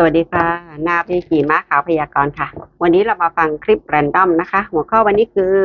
สวัสดีค่ะ นาพีขี่ม้าขาวพยากรณ์ค่ะ วันนี้เรามาฟังคลิปแรนดอมนะคะ หัวข้อวันนี้คือ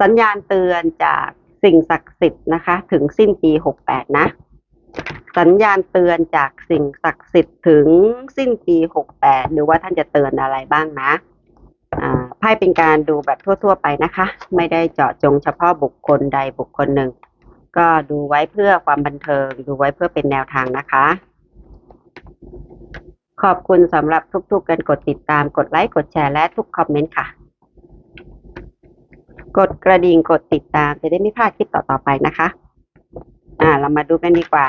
สัญญาณเตือนจากสิ่งศักดิ์สิทธิ์นะคะ ถึงสิ้นปี 68 นะ สัญญาณเตือนจากสิ่งศักดิ์สิทธิ์ถึงสิ้นปี 68 หรือว่าท่านจะเตือนอะไรบ้างนะอ่าไพ่เป็นการดูแบบทั่ว ๆ ไปนะคะ ไม่ได้เจาะจงเฉพาะบุคคลใดบุคคลหนึ่ง ก็ดูไว้เพื่อความบันเทิง ดูไว้เพื่อเป็นแนวทางนะคะ ขอบคุณสำหรับทุกๆการกดติดตามกดไลค์กดแชร์และทุกคอมเมนต์ค่ะ กดกระดิ่งกดติดตามจะได้ไม่พลาดคลิปต่อๆไปนะคะ อ่า เรามาดูกันดีกว่า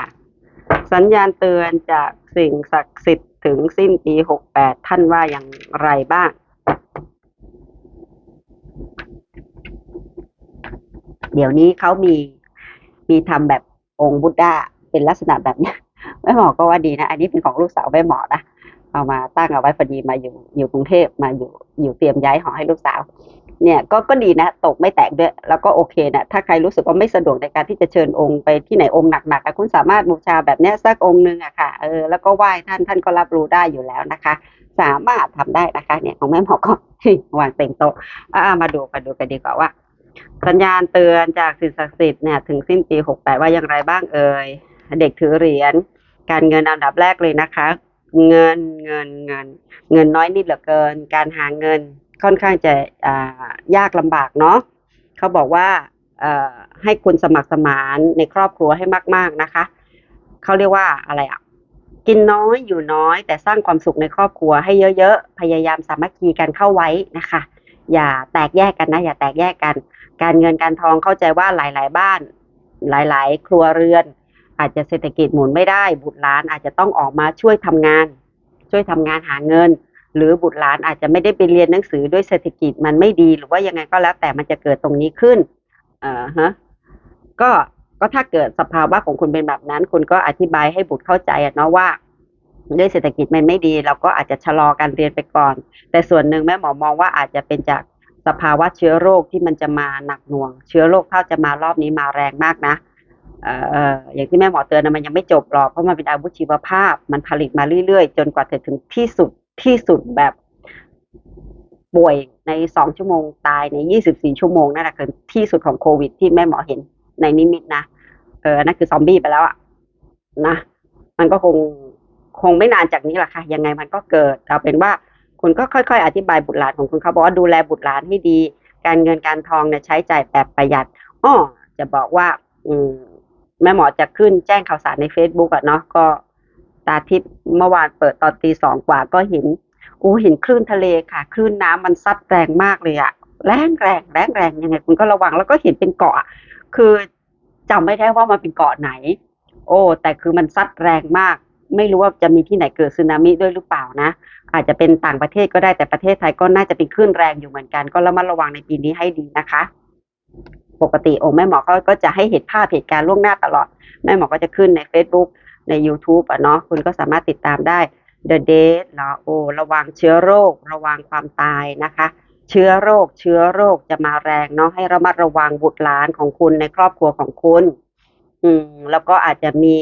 สัญญาณเตือนจากสิ่งศักดิ์สิทธิ์ถึงสิ้นปี68ท่านว่าอย่างไรบ้างเดี๋ยวนี้เขามีมีทำแบบองค์บุตดาเป็นลักษณะแบบนี้แม่หมอก็ว่าดีนะ อันนี้เป็นของลูกสาวแม่หมอนะ เอามาตั้งเอาไว้พอดีมาอยู่อยู่กรุงเทพมาอยู่อยู่เตรียมย้ายหอให้ลูกสาว เนี่ยก็ก็ดีนะตกไม่แตกด้วย แล้วก็โอเคนะถ้าใครรู้สึกว่าไม่สะดวกในการที่จะเชิญองค์ไปที่ไหนองค์หนักๆคุณสามารถบูชาแบบเนี้ยสักองค์หนึ่งอะค่ะเออแล้วก็ไหว้ท่านท่านก็รับรู้ได้อยู่แล้วนะคะ สามารถทำได้นะคะเนี่ยของแม่หมอก็วางเต็มโต๊ะอ่ามาดูมาดูกันดีกว่าว่าสัญญาณเตือนจากสิ่งศักดิ์สิทธิ์เนี่ยถึงสิ้นปี68ว่าอย่างไรบ้างเอ่ยเด็กถือเหรียญการเงินอันดับแรกเลยนะคะ เงินเงินเงิน เงินน้อยนิดเหลือเกิน การหาเงินค่อนข้างจะยากลำบากเนาะเขาบอกว่าให้คุณสมัครสมานในครอบครัวให้มาก ๆนะคะ เขาเรียกว่าอะไรอะกินน้อยอยู่น้อย แต่สร้างความสุขในครอบครัวให้เยอะๆ พยายามสามัคคีกันเข้าไว้นะคะ อย่าแตกแยกกันนะ อย่าแตกแยกกัน การเงินการทองเข้าใจว่าหลาย ๆ บ้าน หลาย ๆ ครัวเรือน อาจจะเศรษฐกิจหมุนไม่ได้ บุตรหลานอาจจะต้องออกมาช่วยทำงาน ช่วยทำงานหาเงิน หรือบุตรหลานอาจจะไม่ได้ไปเรียนหนังสือด้วยเศรษฐกิจมันไม่ดี หรือว่ายังไงก็แล้วแต่มันจะเกิดตรงนี้ขึ้นเอ่อฮะก็ก็ถ้าเกิดสภาวะของคุณเป็นแบบนั้น คุณก็อธิบายให้บุตรเข้าใจอะเนาะว่าด้วยเศรษฐกิจมันไม่ดี เราก็อาจจะชะลอการเรียนไปก่อน แต่ส่วนหนึ่งแม่หมอมองว่าอาจจะเป็นจากสภาวะเชื้อโรคที่มันจะมาหนักหน่วง เชื้อโรคถ้าจะมารอบนี้มาแรงมากนะ อย่างที่แม่หมอเตือนนะมันยังไม่จบหรอกเพราะมันเป็นอาวุธชีวภาพ มันผลิตมาเรื่อยๆ จนกว่าจะถึงที่สุดที่สุดแบบป่วยในสองชั่วโมงตายในยี่สิบสี่ชั่วโมงนั่นแหละคือที่สุดของโควิด ที่แม่หมอเห็นในนิมิตนะเออนั่นคือซอมบี้ไปแล้วอะนะมันก็คงคงไม่นานจากนี้แหละค่ะ ยังไงมันก็เกิดเอาเป็นว่าคุณก็ค่อย ๆ อธิบายบุตรหลานของคุณเขาบอกว่าดูแลบุตรหลานให้ดี การเงินการทองเนี่ยใช้จ่ายแบบประหยัดอ้อจะบอกว่า อืม แม่หมอจะขึ้นแจ้งข่าวสารใน Facebook อะเนาะก็ตาทิพย์เมื่อวานเปิดตอนตีสองกว่าก็เห็นโอ้เห็นคลื่นทะเลค่ะ คลื่นน้ำมันซัดแรงมากเลยอะแรงแรงแรงแรงยังไงคุณก็ระวังแล้วก็เห็นเป็นเกาะ คือจำไม่ได้ว่ามันเป็นเกาะไหน โอ้ แต่คือมันซัดแรงมาก ไม่รู้ว่าจะมีที่ไหนเกิดสึนามิด้วยหรือเปล่านะ อาจจะเป็นต่างประเทศก็ได้แต่ประเทศไทยก็น่าจะเป็นคลื่นแรงอยู่เหมือนกัน ก็ระมัดระวังในปีนี้ให้ดีนะคะ ปกติโอ้แม่หมอเขาก็จะให้เห็นภาพเหตุการณ์ล่วงหน้าตลอด แม่หมอก็จะขึ้นใน Facebook ใน YouTube อะเนาะคุณก็สามารถติดตามได้ The Date เหรอโอระวังเชื้อโรค ระวังความตายนะคะ เชื้อโรค เชื้อโรคจะมาแรงเนาะให้ระมัดระวังบุตรหลานของคุณในครอบครัวของคุณ อืม แล้วก็อาจจะมี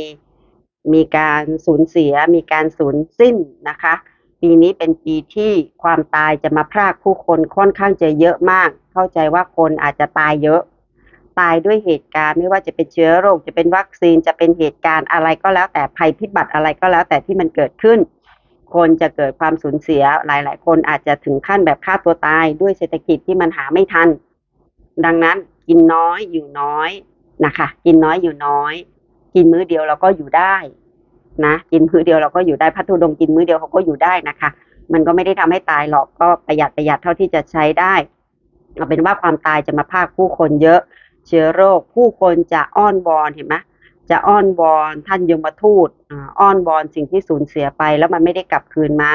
มีการสูญเสีย มีการสูญสิ้นนะคะ ปีนี้เป็นปีที่ความตายจะมาพรากผู้คนค่อนข้างจะเยอะมาก เข้าใจว่าคนอาจจะตายเยอะ ตายด้วยเหตุการณ์ ไม่ว่าจะเป็นเชื้อโรคจะเป็นวัคซีนจะเป็นเหตุการณ์อะไรก็แล้วแต่ภัยพิบัติอะไรก็แล้วแต่ที่มันเกิดขึ้น คนจะเกิดความสูญเสียหลาย ๆ คนอาจจะถึงขั้นแบบฆ่าตัวตายด้วยเศรษฐกิจที่มันหาไม่ทัน ดังนั้นกินน้อยอยู่น้อยนะคะ กินน้อยอยู่น้อย กินมื้อเดียวเราก็อยู่ได้นะกินมื้อเดียวเราก็อยู่ได้พัทุดงกินมื้อเดียวเขาก็อยู่ได้นะคะ มันก็ไม่ได้ทำให้ตายหรอกก็ประหยัดประหยัดเท่าที่จะใช้ได้เอาเป็นว่าความตายจะมาพรากผู้คนเยอะ เชื้อโรค ผู้คนจะอ้อนวอนเห็นไหมจะอ้อนวอนท่านยมทูตอ้อนวอนสิ่งที่สูญเสียไป แล้วมันไม่ได้กลับคืนมา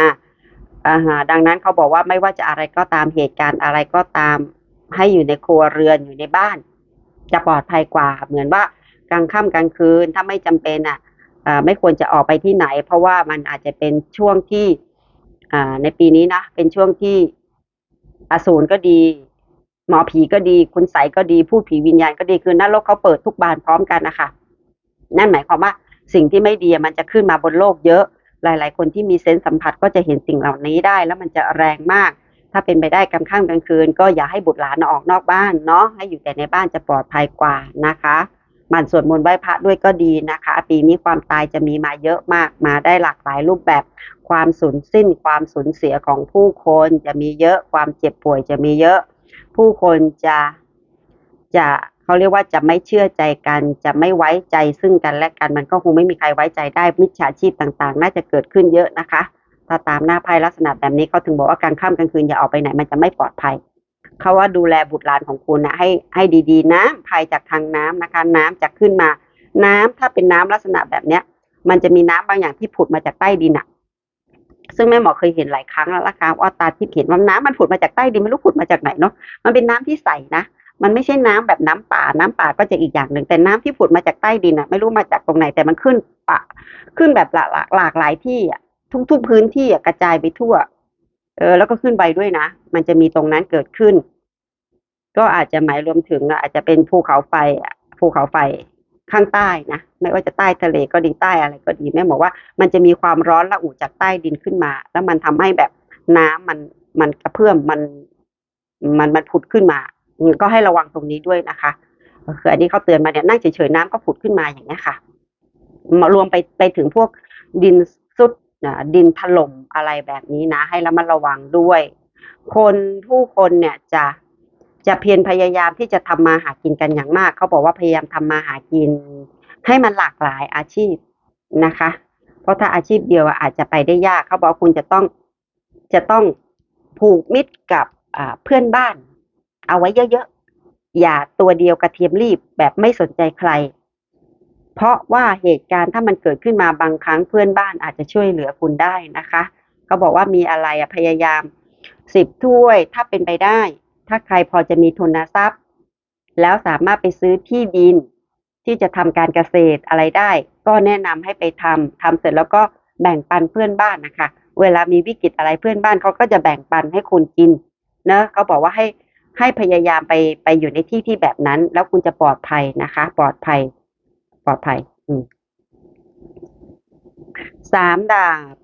อาฮะดังนั้นเขาบอกว่าไม่ว่าจะอะไรก็ตามเหตุการณ์อะไรก็ตามให้อยู่ในครัวเรือนอยู่ในบ้าน จะปลอดภัยกว่า เหมือนว่ากลางค่ำกลางคืนถ้าไม่จำเป็นอะอ่าไม่ควรจะออกไปที่ไหน เพราะว่ามันอาจจะเป็นช่วงที่อ่าในปีนี้นะเป็นช่วงที่อสูรก็ดี หมอผีก็ดีคุณใสก็ดีพูดผีวิญญาณก็ดีคือนรกเขาเปิดทุกบานพร้อมกันนะคะนั่นหมายความว่าสิ่งที่ไม่ดีมันจะขึ้นมาบนโลกเยอะ หลาย ๆ คนที่มีเซนส์สัมผัสก็จะเห็นสิ่งเหล่านี้ได้ แล้วมันจะแรงมาก ถ้าเป็นไปได้กลางค่ำกลางคืน ก็อย่าให้บุตรหลานออกนอกบ้านเนาะให้อยู่แต่ในบ้านจะปลอดภัยกว่านะคะมันสวดมนต์ไหว้พระด้วยก็ดีนะคะ ปีนี้ความตายจะมีมาเยอะมากมาได้หลากหลายรูปแบบ ความสูญสิ้น ความสูญเสียของผู้คนจะมีเยอะ ความเจ็บป่วยจะมีเยอะ ผู้คนจะจะเขาเรียกว่าจะไม่เชื่อใจกัน จะไม่ไว้ใจซึ่งกันและกันมันก็คงไม่มีใครไว้ใจได้มิจฉาชีพต่างๆ น่าจะเกิดขึ้นเยอะนะคะถ้าตามหน้าไพ่ลักษณะแบบนี้เขาถึงบอกว่ากลางค่ำกลางคืนอย่าออกไปไหนมันจะไม่ปลอดภัยเขาว่าดูแลบุตรหลานของคุณนะให้ให้ดีๆนะภัยจากทางน้ำนะคะ น้ำจะขึ้นมา น้ำถ้าเป็นน้ำลักษณะแบบเนี้ย มันจะมีน้ำบางอย่างที่ผุดมาจากใต้ดินอะ ซึ่งแม่หมอเคยเห็นหลายครั้งแล้วนะคะว่าตาที่เห็นว่าน้ำมันผุดมาจากใต้ดินไม่รู้ผุดมาจากไหนเนาะมันเป็นน้ำที่ใสนะ มันไม่ใช่น้ำแบบน้ำป่า น้ำป่าก็จะอีกอย่างหนึ่งแต่น้ำที่ผุดมาจากใต้ดินอะไม่รู้มาจากตรงไหนแต่มันขึ้นปะ ขึ้นแบบหลากหลากหลากหลายที่อะทุกพื้นที่อะกระจายไปทั่ว เออ แล้วก็ขึ้นไปด้วยนะมันจะมีตรงนั้นเกิดขึ้น ก็อาจจะหมายรวมถึงอาจจะเป็นภูเขาไฟภูเขาไฟ ข้างใต้นะไม่ว่าจะใต้ทะเลก็ดีใต้อะไรก็ดีแม่บอกว่ามันจะมีความร้อนระอุจากใต้ดินขึ้นมา แล้วมันทำให้แบบน้ำมันมันกระเพื่อมมันมันมันผุดขึ้นมา ก็ให้ระวังตรงนี้ด้วยนะคะคืออันนี้เขาเตือนมาเนี่ยนั่งเฉยๆน้ำก็ผุดขึ้นมาอย่างนี้ยค่ะมารวมไปไปถึงพวกดินซุดดินถล่มอะไรแบบนี้นะ ให้ระมัดระวังด้วย คนผู้คนเนี่ยจะ จะเพียรพยายามที่จะทำมาหากินกันอย่างมาก เขาบอกว่าพยายามทำมาหากิน ให้มันหลากหลายอาชีพนะคะ เพราะถ้าอาชีพเดียวอาจจะไปได้ยาก เขาบอกคุณจะต้องจะต้องผูกมิตรกับเพื่อนบ้าน เอาไว้เยอะๆ อย่าตัวเดียวกระเทียมรีบแบบไม่สนใจใคร เพราะว่าเหตุการณ์ถ้ามันเกิดขึ้นมาบางครั้งเพื่อนบ้านอาจจะช่วยเหลือคุณได้นะคะ เขาบอกว่ามีอะไรพยายามสิบถ้วยถ้าเป็นไปได้ ถ้าใครพอจะมีทุนทรัพย์ แล้วสามารถไปซื้อที่ดิน ที่จะทำการเกษตรอะไรได้ ก็แนะนำให้ไปทำทำเสร็จแล้วก็แบ่งปันเพื่อนบ้านนะคะ เวลามีวิกฤตอะไรเพื่อนบ้านเขาก็จะแบ่งปันให้คุณกินเนะเขาบอกว่าให้ให้พยายามไปไปอยู่ในที่ที่แบบนั้น แล้วคุณจะปลอดภัยนะคะ ปลอดภัย ปลอดภัย อืมสามดาบ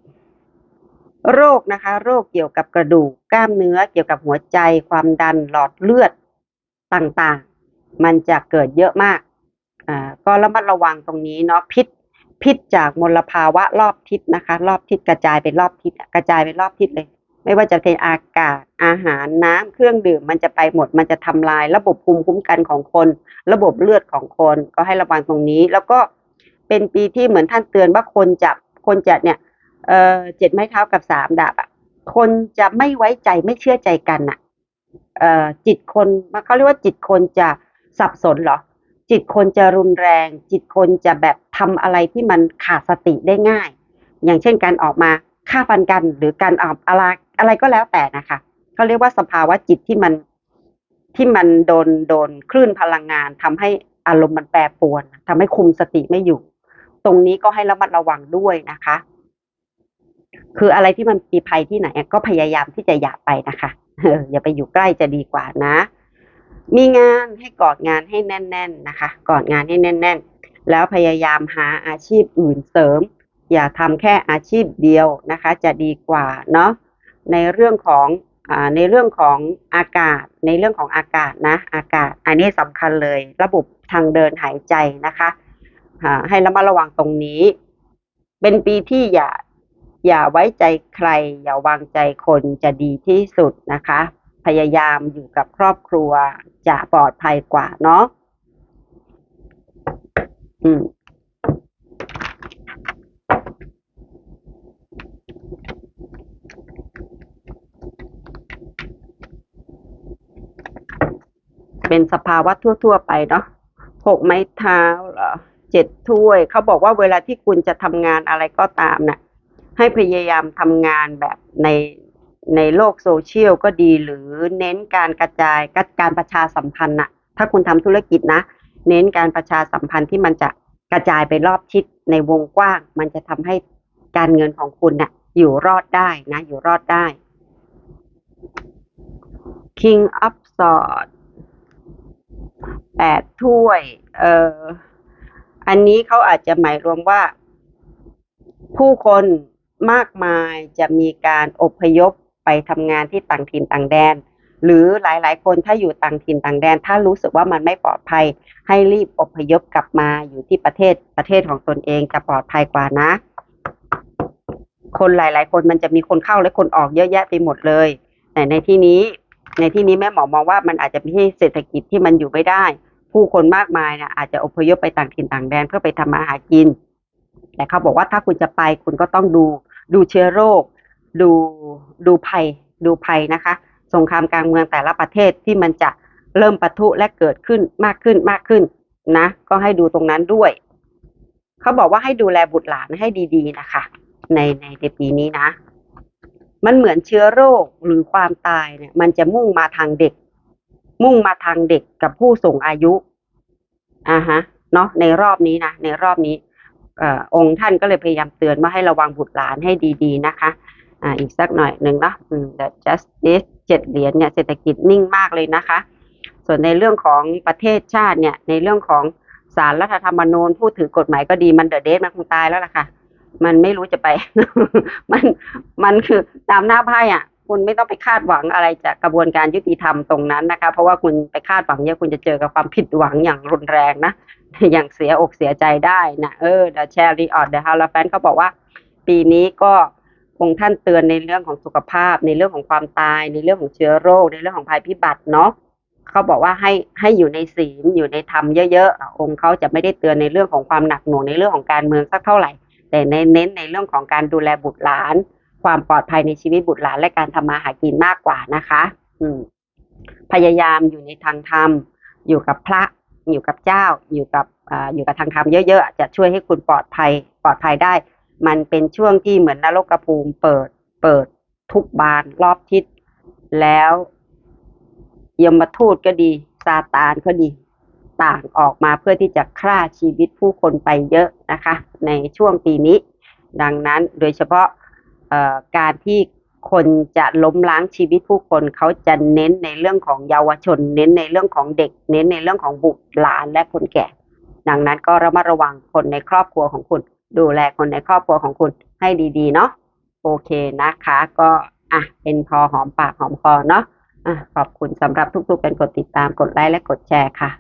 โรคนะคะ โรคเกี่ยวกับกระดูกกล้ามเนื้อ เกี่ยวกับหัวใจ ความดันหลอดเลือดต่างๆ มันจะเกิดเยอะมากอ่าก็ระมัดระวังตรงนี้เนาะพิษพิษจากมลภาวะรอบทิศนะคะ รอบทิศกระจายเป็นรอบทิศกระจายเป็นรอบทิศเลย ไม่ว่าจะเป็นอากาศอาหารน้ำเครื่องดื่มมันจะไปหมด มันจะทำลายระบบภูมิคุ้มกันของคน ระบบเลือดของคนก็ให้ระวังตรงนี้ แล้วก็เป็นปีที่เหมือนท่านเตือนว่าคนจะคนจะเนี่ย เอ่อเจ็ดไม้เท้ากับสามดาบอะคนจะไม่ไว้ใจไม่เชื่อใจกันอะเอ่อจิตคนเขาเรียกว่าจิตคนจะสับสนเหรอ จิตคนจะรุนแรง จิตคนจะแบบทำอะไรที่มันขาดสติได้ง่าย อย่างเช่นการออกมาฆ่าฟันกันหรือการออกอะไรอะไรก็แล้วแต่นะคะเขาเรียกว่าสภาวะจิตที่มันที่มันโดนโดนคลื่นพลังงานทำให้อารมณ์มันแปรปรวนทำให้คุมสติไม่อยู่ ตรงนี้ก็ให้ระมัดระวังด้วยนะคะ คืออะไรที่มันมีภัยที่ไหนก็พยายามที่จะอย่าไปนะคะอย่าไปอยู่ใกล้จะดีกว่านะ มีงานให้กอดงานให้แน่น ๆนะคะ กอดงานให้แน่น ๆ แล้วพยายามหาอาชีพอื่นเสริม อย่าทำแค่อาชีพเดียวนะคะ จะดีกว่าเนาะในเรื่องของอ่าในเรื่องของอากาศ ในเรื่องของอากาศนะ อากาศ อันนี้สำคัญเลย ระบบทางเดินหายใจนะคะอ่าให้ระมัดระวังตรงนี้ เป็นปีที่อย่า อย่าไว้ใจใคร อย่าวางใจคนจะดีที่สุดนะคะ พยายามอยู่กับครอบครัวจะปลอดภัยกว่าเนาะอืมเป็นสภาวะทั่ว ๆ ไปเนาะหกไม้เท้าเหรอเจ็ดถ้วย เขาบอกว่าเวลาที่คุณจะทำงานอะไรก็ตามน่ะ ให้พยายามทำงานแบบในในโลกโซเชียลก็ดีหรือเน้นการกระจายการประชาสัมพันธ์นะถ้าคุณทำธุรกิจนะ เน้นการประชาสัมพันธ์ที่มันจะกระจายไปรอบทิศในวงกว้าง มันจะทำให้การเงินของคุณน่ะอยู่รอดได้นะ อยู่รอดได้ King of Swords แปดถ้วย เอ่อ อันนี้เขาอาจจะหมายรวมว่า ผู้คน มากมายจะมีการอพยพไปทำงานที่ต่างถิ่นต่างแดน หรือหลายๆ คนถ้าอยู่ต่างถิ่นต่างแดน ถ้ารู้สึกว่ามันไม่ปลอดภัย ให้รีบอพยพกลับมาอยู่ที่ประเทศประเทศของตนเองจะปลอดภัยกว่านะ คนหลาย ๆ คนมันจะมีคนเข้าและคนออกเยอะแยะไปหมดเลยแต่ในที่นี้ ในที่นี้แม่หมอมองว่ามันอาจจะไม่ใช่เศรษฐกิจที่มันอยู่ไม่ได้ ผู้คนมากมายนะอาจจะอพยพไปต่างถิ่นต่างแดนเพื่อไปทำมาหากิน แต่เขาบอกว่าถ้าคุณจะไปคุณก็ต้องดู ดูเชื้อโรค ดูดูภัย ดูภัยนะคะ สงครามกลางเมืองแต่ละประเทศที่มันจะเริ่มปะทุและเกิดขึ้นมากขึ้นมากขึ้นนะ ก็ให้ดูตรงนั้นด้วย เขาบอกว่าให้ดูแลบุตรหลานให้ดีๆนะคะ ในในในปีนี้นะ มันเหมือนเชื้อโรคหรือความตายเนี่ย มันจะมุ่งมาทางเด็ก มุ่งมาทางเด็กกับผู้สูงอายุอ่าฮะเนาะในรอบนี้นะในรอบนี้ อองค์ท่านก็เลยพยายามเตือนว่าให้ระวังบุตรหลานให้ดีๆนะคะอ่าอีกสักหน่อยหนึ่งเนาะ the justice เจ็ดเหรียญเนี่ยเศรษฐกิจนิ่งมากเลยนะคะ ส่วนในเรื่องของประเทศชาติเนี่ยในเรื่องของสารรัฐธรรมนูญผู้ถือกฎหมายก็ดีมันเดอะเดทมันคงตายแล้วล่ะค่ะ มันไม่รู้จะไป มันมันคือตามหน้าไพ่อะคุณไม่ต้องไปคาดหวังอะไรจากกระบวนการยุติธรรมตรงนั้นนะคะ เพราะว่าคุณไปคาดหวังเยอะคุณจะเจอกับความผิดหวังอย่างรุนแรงนะ อย่างเสียอกเสียใจได้นะเออ The Chariot The Hierophant เขาบอกว่า ปีนี้ก็องค์ท่านเตือนในเรื่องของสุขภาพ ในเรื่องของความตาย ในเรื่องของเชื้อโรค ในเรื่องของภัยพิบัติเนาะเขาบอกว่าให้ให้อยู่ในศีลอยู่ในธรรมเยอะๆองค์เขาจะไม่ได้เตือนในเรื่องของความหนักหน่วงในเรื่องของการเมืองสักเท่าไหร่ แต่ในเน้นในเรื่องของการดูแลบุตรหลาน ความปลอดภัยในชีวิตบุตรหลานและการทำมาหากินมากกว่านะคะ อืมพยายามอยู่ในทางธรรม อยู่กับพระอยู่กับเจ้า อยู่กับออยู่กับทางธรรมเยอะๆ จะช่วยให้คุณปลอดภัย ปลอดภัยได้ มันเป็นช่วงที่เหมือนนรกภูมิเปิด เปิดทุกบานรอบทิศ แล้วยมทูตก็ดีซาตานก็ดี ต่างออกมาเพื่อที่จะฆ่าชีวิตผู้คนไปเยอะนะคะ ในช่วงปีนี้ ดังนั้นโดยเฉพาะ การที่คนจะล้มล้างชีวิตผู้คนเขาจะเน้นในเรื่องของเยาวชน เน้นในเรื่องของเด็ก เน้นในเรื่องของบุตรหลานและคนแก่ ดังนั้นก็ระมัดระวังคนในครอบครัวของคุณ ดูแลคนในครอบครัวของคุณให้ดีๆ เนาะโอเคนะคะ ก็อะเป็นพอหอมปากหอมคอเนาะอะขอบคุณสำหรับทุกๆการกดติดตามกดไลค์และกดแชร์ค่ะ